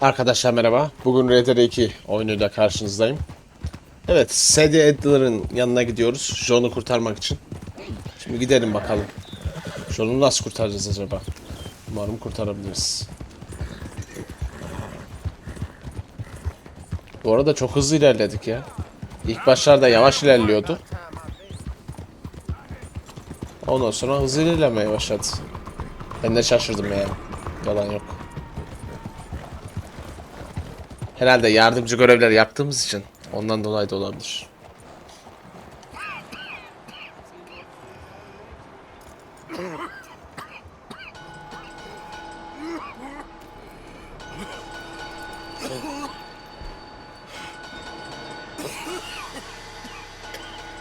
Arkadaşlar merhaba. Bugün Red Dead 2 oyunuyla karşınızdayım. Evet, Sadie Adler'ın yanına gidiyoruz. John'u kurtarmak için. Şimdi gidelim bakalım. John'u nasıl kurtaracağız acaba? Umarım kurtarabiliriz. Bu arada çok hızlı ilerledik ya. İlk başlarda yavaş ilerliyordu. Ondan sonra hızlı ilerlemeye başladı. Ben de şaşırdım yani. Yalan yok. Herhalde yardımcı görevler yaptığımız için ondan dolayı da olabilir.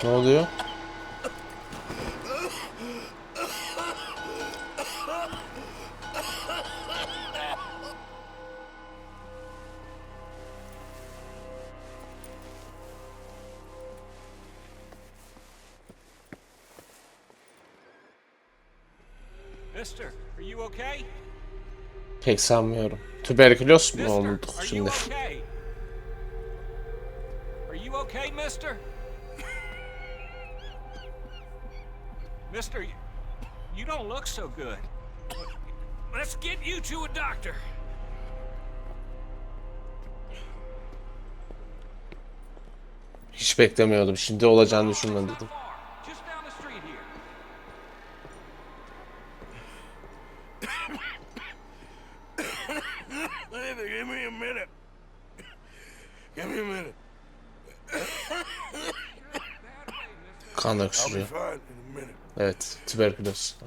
Ne oluyor? Pek sanmıyorum. Tüberküloz mu olduk are you şimdi? okay? Are you okay, mister? you don't look so good. Let's get you to a doctor. Hiç beklemiyordum. Şimdi olacağını düşünmedim. minute, give me a minute. give me a minute. Kan da. Evet, tüberküloz.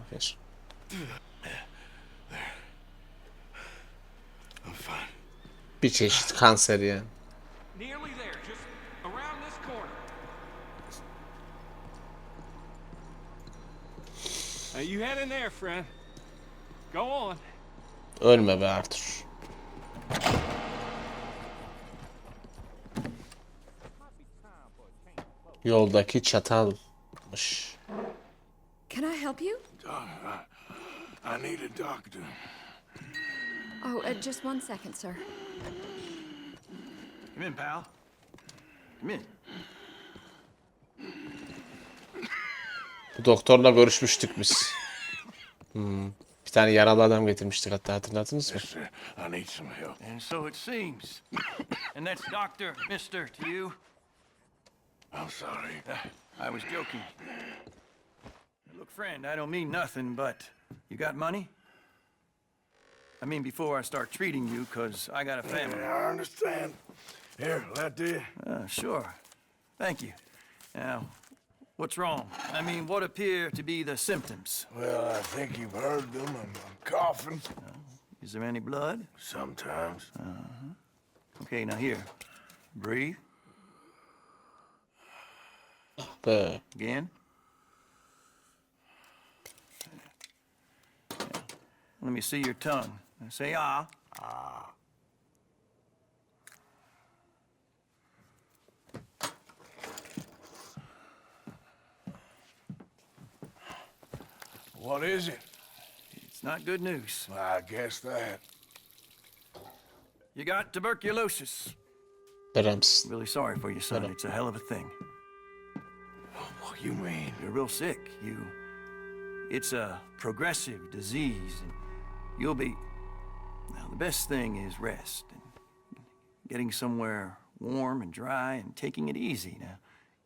Aferin. Bir çeşit kanser yani. Ölme be Arthur. Yoldaki çatalmış. Can I help you? I need a doctor. Oh, uh, just one second, sir. Come in, pal. Come in. Bu doktorla görüşmüştük biz. Hmm. Bir tane yaralı adam getirmiştik hatta hatırladınız mı? I need some help. And so it seems. and that's Doctor Mister to you. I'm sorry. I was joking. Look, friend, I don't mean nothing, but you got money? I mean, before I start treating you, because I got a family. I understand. Here, that did. Uh, sure. Thank you. Now, what's wrong? I mean, what appear to be the symptoms? Well, I think you've heard them. I'm, I'm coughing. Is there any blood? Sometimes. Okay, now here. Breathe. Be. Again. Let me see your tongue. Now Say ah. Ah. What is it? It's not good news. I guess that. You got tuberculosis. But I'm Really sorry for you, son. It's a hell of a thing. You mean? You're real sick. You. It's a progressive disease, and you'll be. Now, the best thing is rest and getting somewhere warm and dry and taking it easy. Now,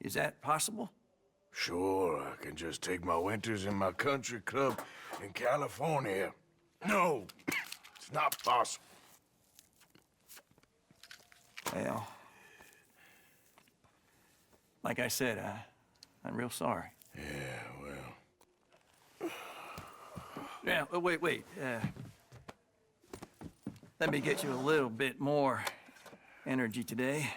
is that possible? Sure, I can just take my winters in my country club in California. No, it's not possible. Well, like I said, I, I'm real sorry. Yeah, well. Yeah, oh, wait, wait. Uh, let me get you a little bit more energy today.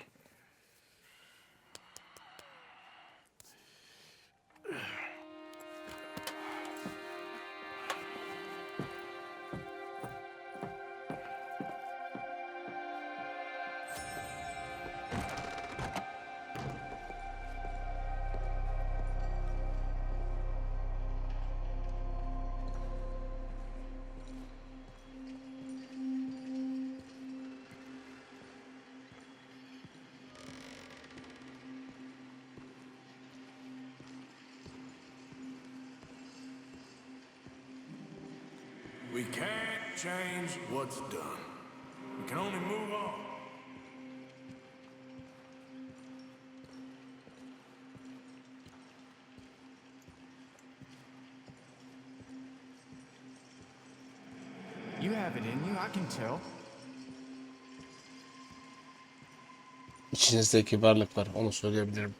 Change what's done. We can only move on. You have it in you, I can tell. İçinizde kibarlık var. Onu söyleyebilirim.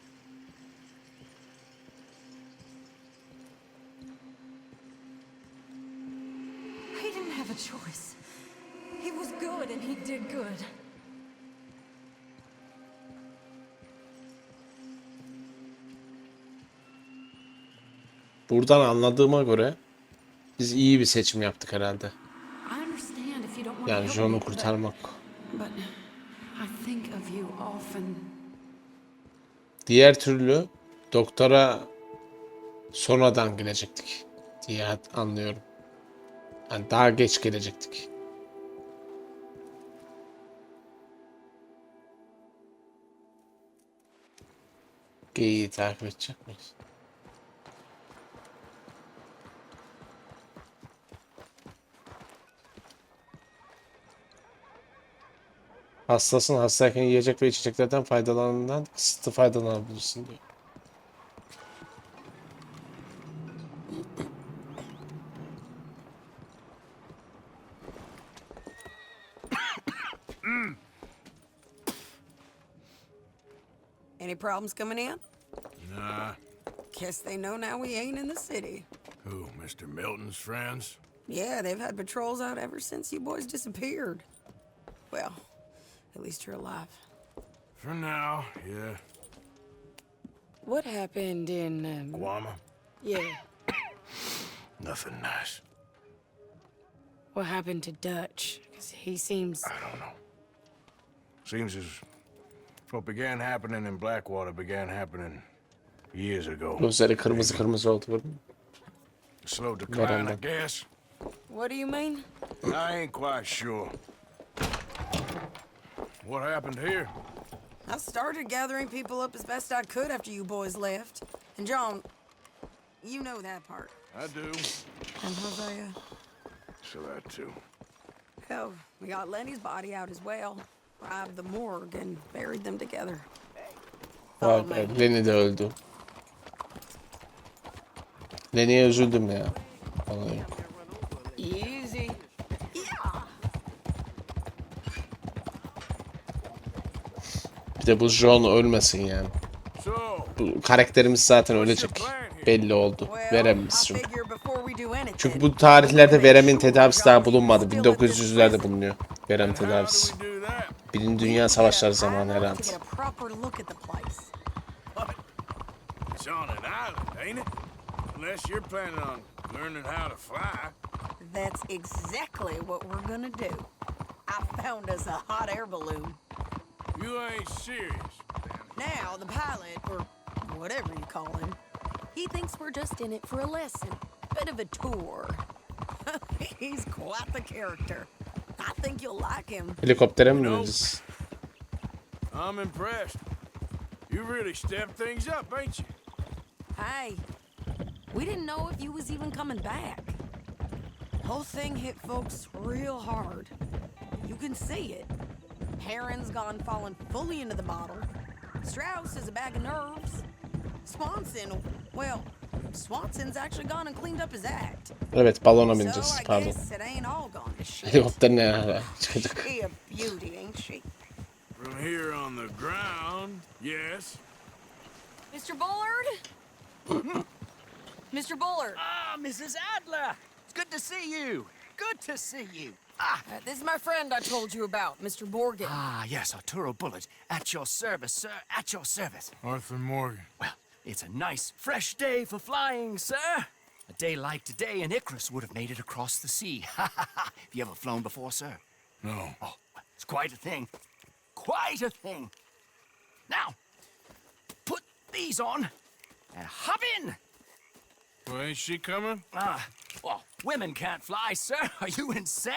Buradan anladığıma göre biz iyi bir seçim yaptık herhalde. Yani John'u kurtarmak. Diğer türlü doktora sonradan gelecektik diye anlıyorum. Yani daha geç gelecektik. Geyiği takip edecek miyiz? Hastasın hastayken yiyecek ve içeceklerden faydalanından kısıtlı faydalanabilirsin diyor. Any problems coming in? Nah. Guess they know now we ain't in the city. Who, Mr. Milton's friends? Yeah, they've had patrols out ever since you boys disappeared. Well, at least you're alive. For now, yeah. What happened in, um, Guama? yeah, Nothing nice. what happened to Dutch? Because he seems, I don't know. Seems as what began happening in Blackwater began happening years ago. Gözleri kırmızı kırmızı oldu. gördün mü? Slow decline, I Veranda. guess. what do you mean? I ain't quite sure. What happened here? I started gathering people up as best I could after you boys left. And John, you know that part. I do. And Hosea? So that too. Hell, we got Lenny's body out as well. Robbed the morgue and buried them together. Vay Follow oh, be, me. Lenny de öldü. Lenny'e üzüldüm ya. Vallahi. De bu John ölmesin yani. Bu karakterimiz zaten ölecek. Belli oldu. Veremimiz çünkü. Çünkü bu tarihlerde veremin tedavisi daha bulunmadı. 1900'lerde bulunuyor. Verem tedavisi. Birinci Dünya Savaşları zamanı herhalde. an island, ain't it? Unless you're planning on learning how to fly. That's exactly what we're gonna do. I found us a hot air balloon. You ain't serious. Now the pilot, or whatever you call him, he thinks we're just in it for a lesson, bit of a tour. He's quite the character. I think you'll like him. Helikoptere mi bineceğiz? I'm impressed. You really stepped things up, ain't you? Hey, we didn't know if you was even coming back. The Whole thing hit folks real hard. You can see it. Heron's gone falling fully into the bottle. Strauss is a bag of nerves. Swanson, well, Swanson's actually gone and cleaned up his act. Evet balona So bineceğiz. I Pardon. guess it ain't all gone to shit. Helikopter ne ara çıkacak? She a beauty, ain't she? From here on the ground, yes. Mr. Bullard? Mr. Bullard, Ah, Mrs. Adler! It's good to see you. Good to see you. Ah, uh, this is my friend I told you about, Mr. Morgan. ah, yes, Arturo Bullet. At your service, sir. At your service. Arthur Morgan. Well, it's a nice, fresh day for flying, sir. A day like today, and Icarus would have made it across the sea. Ha ha ha! Have you ever flown before, sir? No. Oh, it's quite a thing. Quite a thing. Now, put these on and hop in. Well, ain't she coming? Ah, well, women can't fly, sir. Are you insane?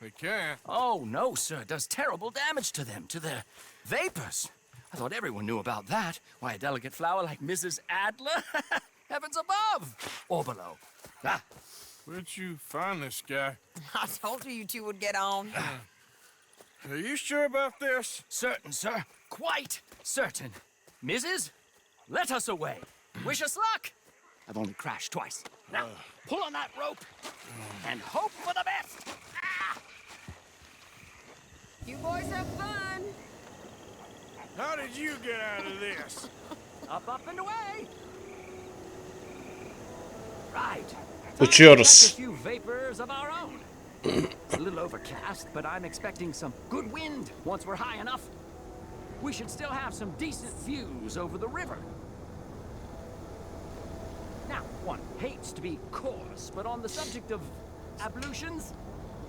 They can't. Oh, no, sir. It does terrible damage to them, to their vapors. I thought everyone knew about that. Why, a delicate flower like Mrs. Adler? Heavens above! Or below. Ah, Where'd you find this guy? I told you you two would get on. Are you sure about this? Certain, sir. Quite certain. Mrs., let us away. Wish us luck. I've only crashed twice. Now, pull on that rope and hope for the best. Ah! You boys have fun. How did you get out of this? Up, up, and away. Right. Uçuyoruz. Catch a few vapors of our own. it's a little overcast, but I'm expecting some good wind once we're high enough. We should still have some decent views over the river. One hates to be coarse, but on the subject of ablutions,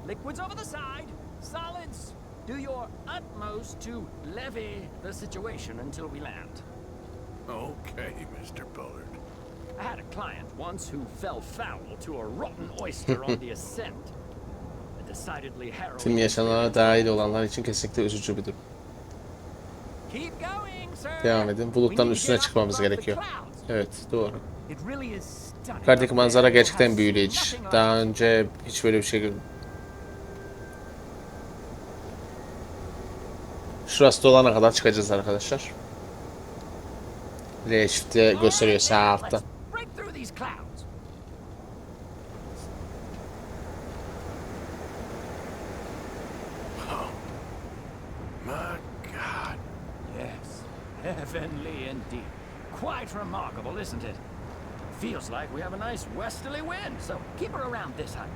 liquids over the side, solids, do your utmost to levy the situation until we land. Okay, Mr. Bullard. I had a client once who fell foul to a rotten oyster on the ascent. A decidedly harrowing Tüm yaşananlara dahil olanlar için kesinlikle üzücü bir durum. Keep going, sir. Devam edin. Bulutların üstüne çıkmamız gerekiyor. Evet doğru. Yukarıdaki manzara gerçekten büyüleyici. Daha önce hiç böyle bir şey görmedim. Şurası dolana kadar çıkacağız arkadaşlar. L shift'te gösteriyor sağ altta. Like we have a nice westerly wind, so keep her around this height.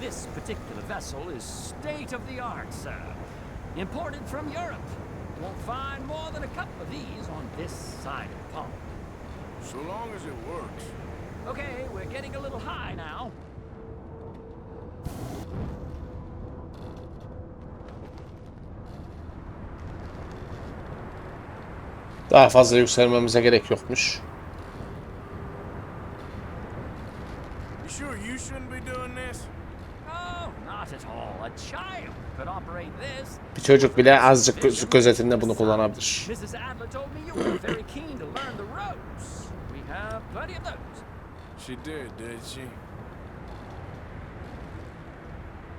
This particular vessel is state of the art, sir. Imported from Europe. Won't find more than a couple of these on this side of the pond. So long as it works. Okay, we're getting a little high now. Daha fazla yükselmemize gerek yokmuş. Bir çocuk bile azıcık gözetinde bunu kullanabilir.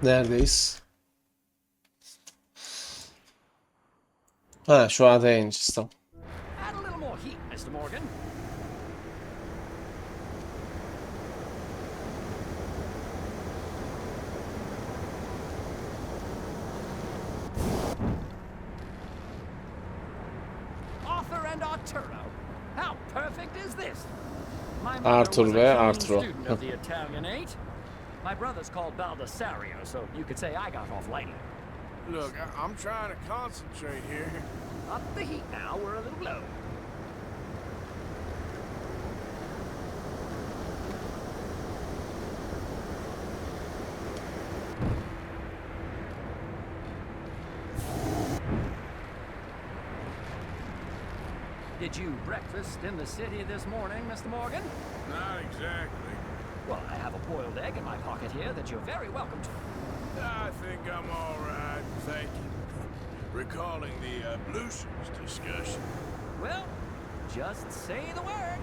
Neredeyiz? Ha şu adaya ineceğiz tamam. Is this? My mother Arthur was a ve keen Arturo. of the Italianate. My brother's called Baldessario, so you could say I got off lightly. Look, I- I'm trying to concentrate here. Up the heat now, we're a little low. Did you breakfast in the city this morning, Mr. Morgan? Not exactly. Well, I have a boiled egg in my pocket here that you're very welcome to. I think I'm all right, thank you. Recalling the uh, ablutions discussion. Well, just say the word.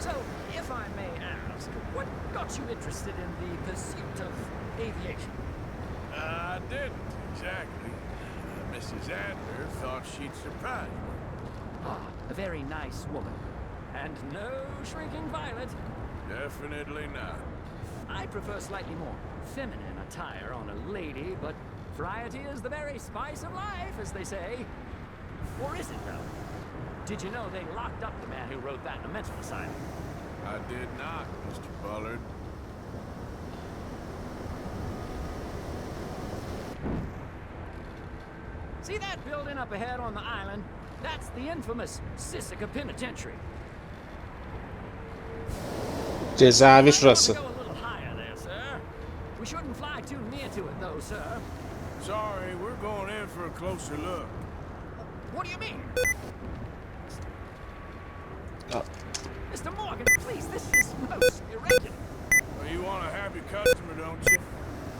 So, if I may ask, what got you interested in the pursuit of aviation? I didn't, exactly. Uh, Mrs. Adler thought she'd surprise me. Ah, a very nice woman. And no shrinking violet. Definitely not. I prefer slightly more feminine attire on a lady, but variety is the very spice of life, as they say. Or is it, though? Did you know they locked up the man who wrote that in a mental asylum? I did not, Mr. Bullard. See that building up ahead on the island? That's the infamous Sisika Penitentiary. Cezaevi Might şurası. want to Go a little higher there, sir. We shouldn't fly too near to it, though, sir. Sorry, we're going in for a closer look. What do you mean? Ah. Mr. Morgan, please, this is most irregular. Well, Well, you want a happy customer, don't you?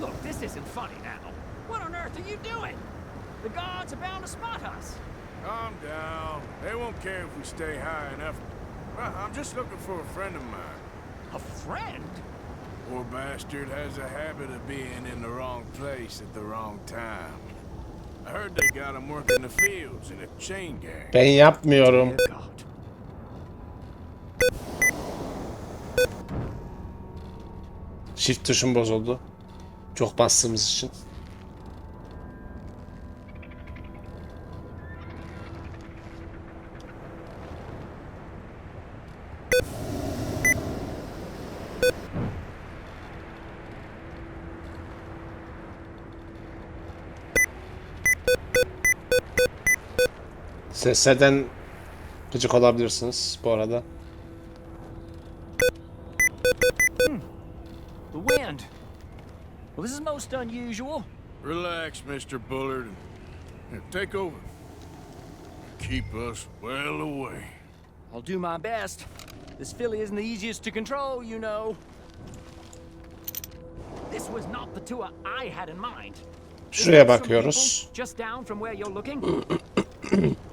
Look, this isn't funny now. Earth are you doing? The guards are bound to spot us. Calm down. They won't care if we stay high enough. Well, I'm just looking for a friend of mine. A friend? Poor bastard has a habit of being in the wrong place at the wrong time. I heard they got him working the fields in a chain gang. Ben yapmıyorum. Shift tuşum bozuldu. Çok bastığımız için. Seslerden gıcık olabilirsiniz bu arada. The wind. Well, this is most unusual. Relax, Mr. Bullard. Here, take over. Keep us well away. I'll do my best. This filly isn't the easiest to control, you know. This was not the tour I had in mind. Şuraya bakıyoruz. Just down from where you're looking.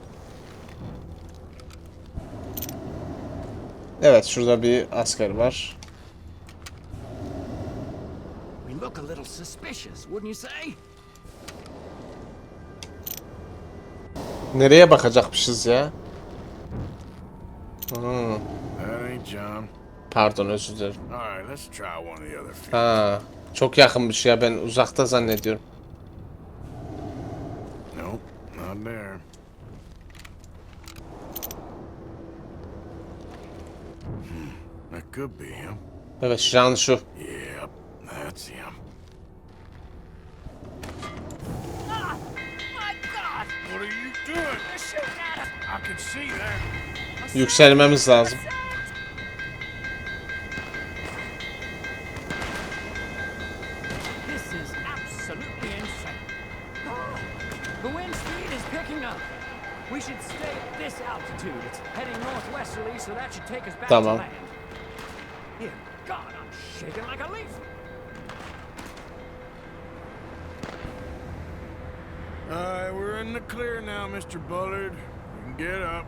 Evet şurada bir asker var. Nereye bakacakmışız ya? Hmm. Pardon özür dilerim. Ha, çok yakınmış ya ben uzakta zannediyorum. Could be him. Evet Jean şu. Yep, that's him. Ah! My God! What are you doing? They're shooting at us! I can see that. Yükselmemiz lazım. This is absolutely insane. The wind speed is picking up. We should stay at this altitude. It's heading northwesterly, so that should take us back Tamam. to land. Dear God, I'm shaking like a leaf. All right, we're in the clear now, Mr. Bullard. You can get up.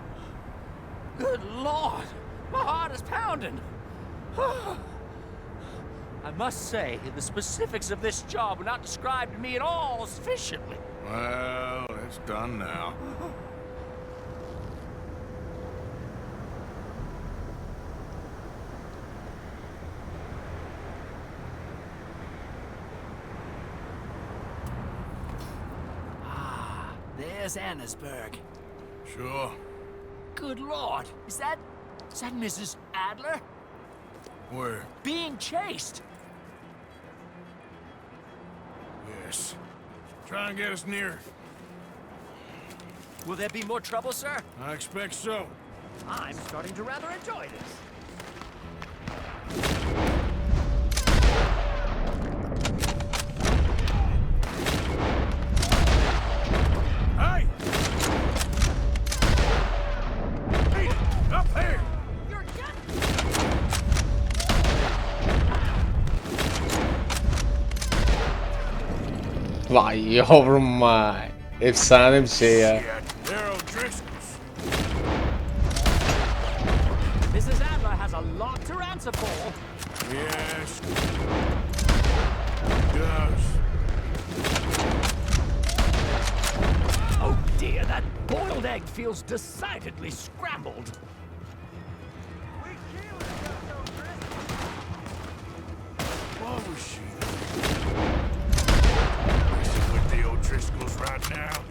Good Lord, my heart is pounding. I must say, the specifics of this job were not described to me at all sufficiently. Well, it's done now. There's Annesburg. Sure. Good Lord, is that is that Mrs. Adler Where? being chased? Yes. Try and get us near. Will there be more trouble, sir? I expect so. I'm starting to rather enjoy this. Yavrum vay. Efsane oh, bir şey ya. Yeah, uh, they're O'Driscoll's. Mrs. Adler has a lot to answer for. Yes. Does. Oh dear, that boiled egg feels decidedly scrambled. What was now.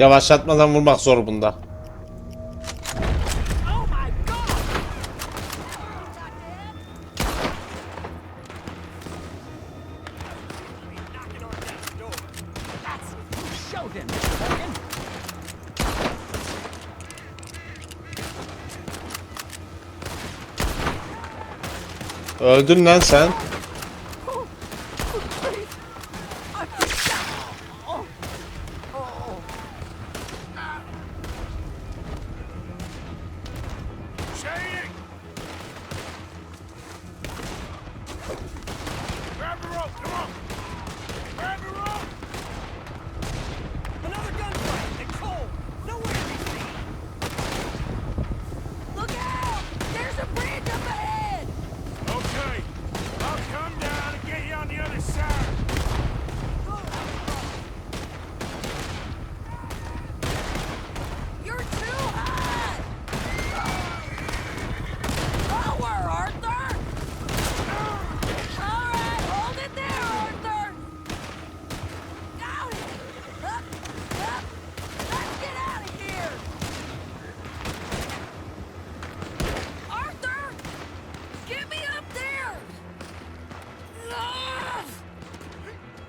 Yavaşlatmadan vurmak zor bunda. Öldün lan sen.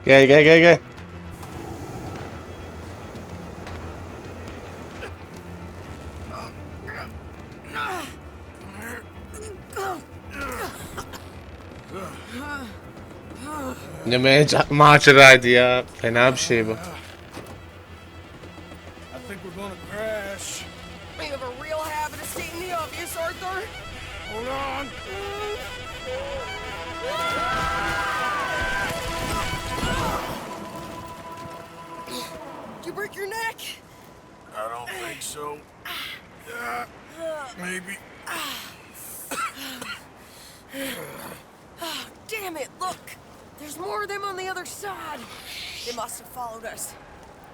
Gel gel gel gel. Ne maca- maceraydı ya. Fena bir şey bu. I think break your neck? I don't think so. Uh, maybe. Damn it, look! There's more of them on the other side. They must have followed us.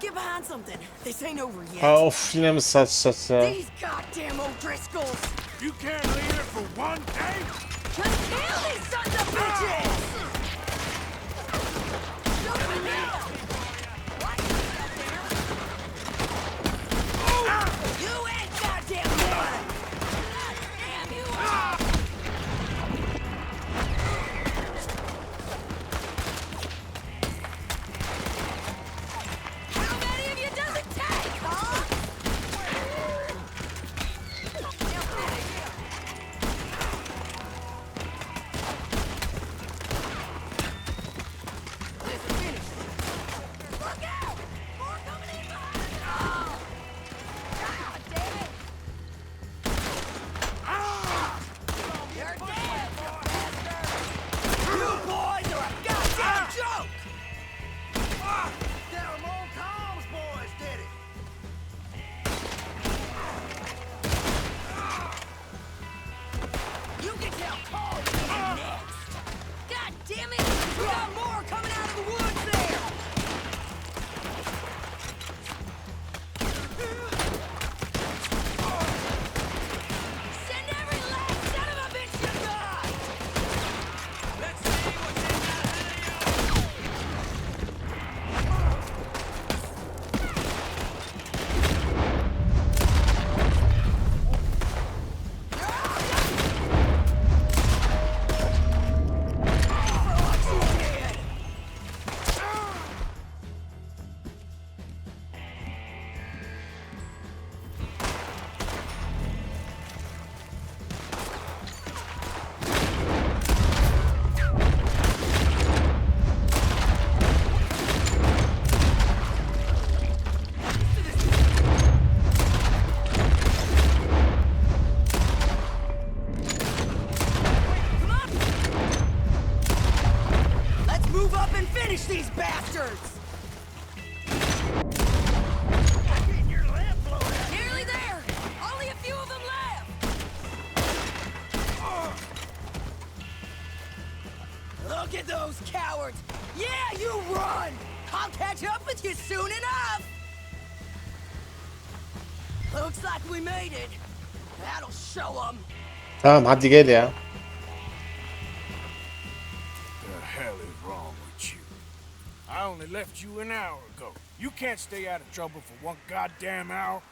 Get behind something. This ain't over yet. Oh, of yine mi saç saç ya? These goddamn O'Driscolls! You can't leave it for one day? Just kill these sons of bitches! Move up and finish these bastards! Nearly there! Only a few of them left! Look at those cowards! Yeah, you run! I'll catch up with you soon enough! Looks like we made it. That'll show them. Tamam hadi gel ya. Hell is wrong with you? I only left you an hour ago. You can't stay out of trouble for one goddamn hour.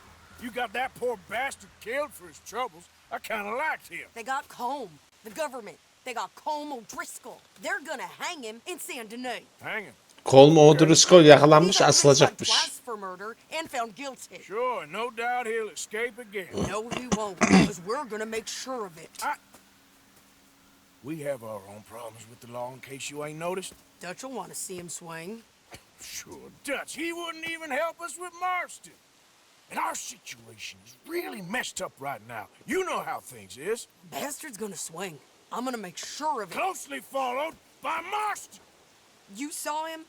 You got that poor bastard killed for his troubles. I kinda liked him. They got Combe, the government. They got Combe O'Driscoll. They're gonna hang him in Saint Denis. Hang him. Colm O'Driscoll yakalanmış He got asılacakmış. tried twice for murder and found guilty. Sure, no doubt he'll escape again. No, he won't, because we're gonna make sure of it. We have our own problems with the law in case you ain't noticed. Dutch will want to see him swing. Sure, Dutch, he wouldn't even help us with Marston. And our situation is really messed up right now. You know how things is. Bastard's gonna swing. I'm gonna make sure of it. Closely followed by Marston. You saw him?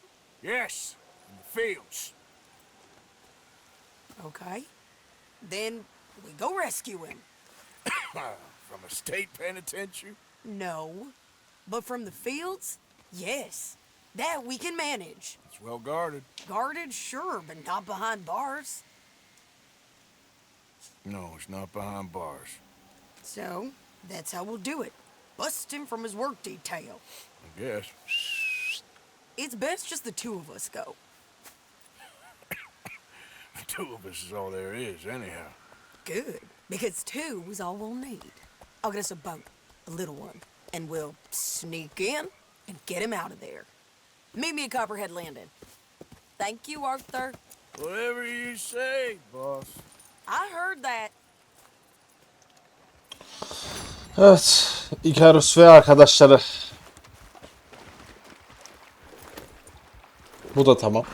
Yes, in the fields. Okay. Then we go rescue him. From a state penitentiary. No. But from the fields? Yes. That we can manage. It's well guarded. Guarded, sure, but not behind bars. No, it's not behind bars. So, that's how we'll do it. Bust him from his work detail. I guess. It's best just the two of us go. The two of us is all there is, anyhow. Good, because two is all we'll need. I'll get us a boat, a little one, and we'll sneak in and get him out of there. Meet me at Copperhead Landing. Thank you, Arthur. Whatever you say, boss. I heard that. Evet. Icarus ve arkadaşları. Bu da tamam.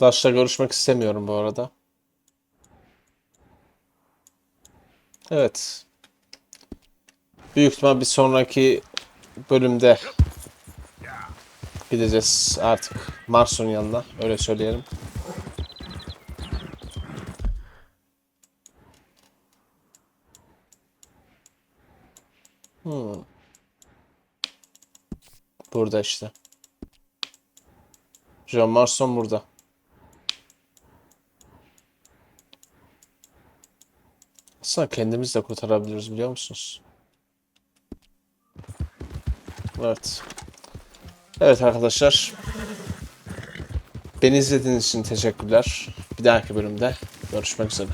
Daş'la görüşmek istemiyorum bu arada. Evet. Büyük ihtimal bir sonraki bölümde gideceğiz artık Mars'un yanına. Öyle söyleyelim. Hmm. Burada işte. John Marston burada. Aslında kendimiz de kurtarabiliriz biliyor musunuz? Evet. Evet arkadaşlar. Beni izlediğiniz için teşekkürler. Bir dahaki bölümde görüşmek üzere.